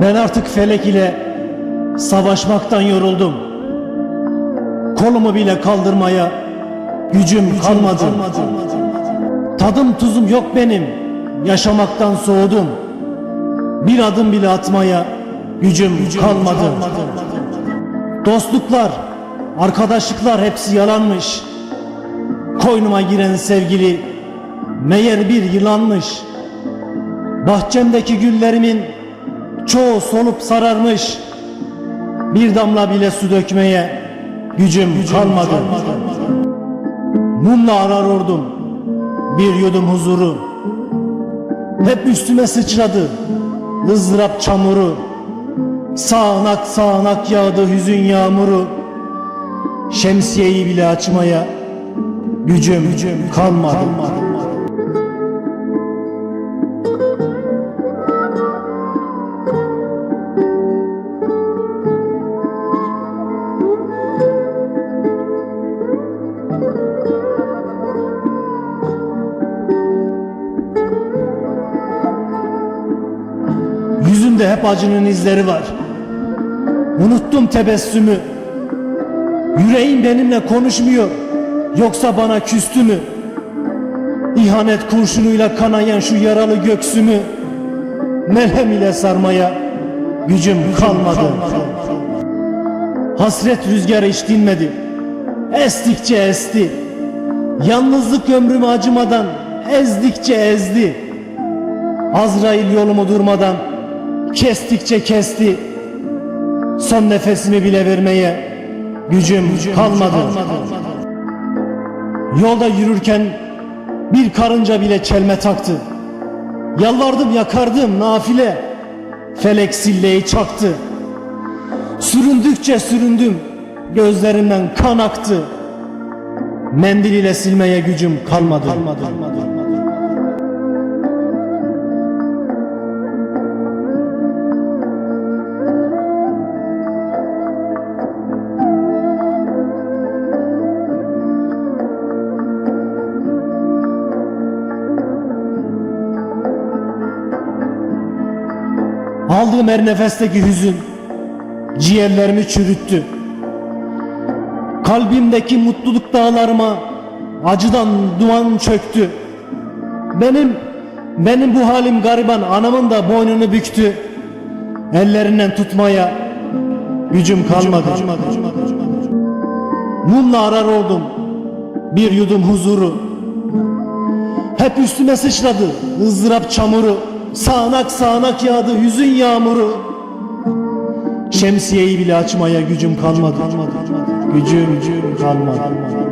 Ben artık felek ile savaşmaktan yoruldum. Kolumu bile kaldırmaya gücüm kalmadı. Tadım tuzum yok benim. Yaşamaktan soğudum. Bir adım bile atmaya gücüm, kalmadı. Dostluklar, arkadaşlıklar hepsi yalanmış. Koynuma giren sevgili meğer bir yılanmış. Bahçemdeki güllerimin çoğu solup sararmış. Bir damla bile su dökmeye gücüm, kalmadı. Mumla ararordum bir yudum huzuru. Hep üstüme sıçradı ızdırap çamuru. Sağanak sağanak yağdı hüzün yağmuru. Şemsiyeyi bile açmaya gücüm, kalmadı. Yüzümde hep acının izleri var. Unuttum tebessümü. Yüreğim benimle konuşmuyor. Yoksa bana küstü mü? İhanet kurşunuyla kanayan şu yaralı göksümü merhem ile sarmaya gücüm kalmadı. Hasret rüzgarı hiç dinmedi. Estikçe esti. Yalnızlık ömrümü acımadan ezdikçe ezdi. Azrail yolumu durmadan kestikçe kesti. Son nefesimi bile vermeye gücüm, kalmadı. Yolda yürürken bir karınca bile çelme taktı. Yalvardım yakardım nafile. Felek silleyi çaktı. Süründükçe süründüm. Gözlerimden kan aktı. Mendil ile silmeye gücüm kalmadı. Aldığım her nefesteki hüzün ciğerlerimi çürüttü. Kalbimdeki mutluluk dağlarıma acıdan duman çöktü. Benim benim bu halim gariban anamın da boynunu büktü. Ellerinden tutmaya gücüm kalmadı. Mumla arar oldum bir yudum huzuru. Hep üstüme sıçradı ızdırap çamuru. Sağanak sağanak yağdı hüzün yağmuru. Şemsiyeyi bile açmaya gücüm kalmadı. Gücüm kalmadı.